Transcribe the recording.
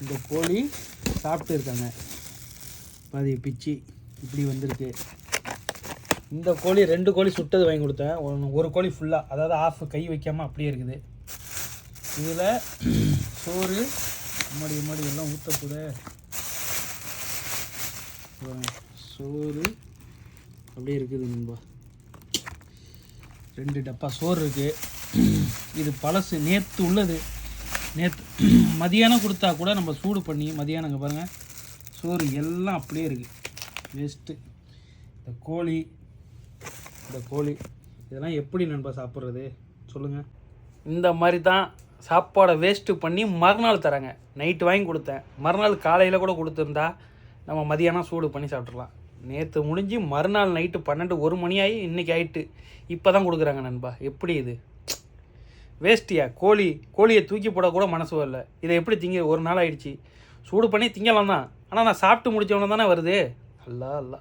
இந்த கோழி சாப்பிட்டு இருக்காங்க. பாதி பிச்சு இப்படி வந்திருக்கு. இந்த கோழி ரெண்டு கோழி சுட்டது வாங்கி கொடுத்தேன். ஒன்று ஒரு கோழி ஃபுல்லாக அதாவது ஆஃப் கை வைக்காமல் அப்படியே இருக்குது. இதில் சோறு முன்னாடி முன்னாடி எல்லாம் ஊற்றக்கூட சோறு அப்படியே இருக்குது நண்பா. ரெண்டு டப்பா சோறு இருக்குது இது பழசு நேற்று உள்ளது. நேற்று மதியானம் கொடுத்தா கூட நம்ம சூடு பண்ணி மதியானங்க பாருங்கள் சோறு எல்லாம் அப்படியே இருக்குது வேஸ்ட்டு இந்த கோழி இந்த கோழி இதெல்லாம் எப்படி நண்பா சாப்பிட்றது? சொல்லுங்கள் இந்த மாதிரி தான் சாப்பாடை வேஸ்ட்டு பண்ணி மறுநாள் தராங்க. நைட்டு வாங்கி கொடுத்தேன். மறுநாள் காலையில் கூட கொடுத்துருந்தா நம்ம மதியானம் சூடு பண்ணி சாப்பிட்றலாம் நேற்று முடிஞ்சு மறுநாள் நைட்டு பன்னெண்டு ஒரு மணி ஆகி இன்றைக்கி ஆகிட்டு இப்போ தான் கொடுக்குறாங்க நண்பா. எப்படி இது? வேஸ்ட்டியா கோழி கோழியை தூக்கி போட கூட மனசு வரல. இதை எப்படி திங்க ஒரு நாள் ஆயிடுச்சு. சூடு பண்ணி திங்கலாம் தான் ஆனால் நான் சாப்பிட்டு முடிச்சவன தானே வருது. அல்லா அல்லா.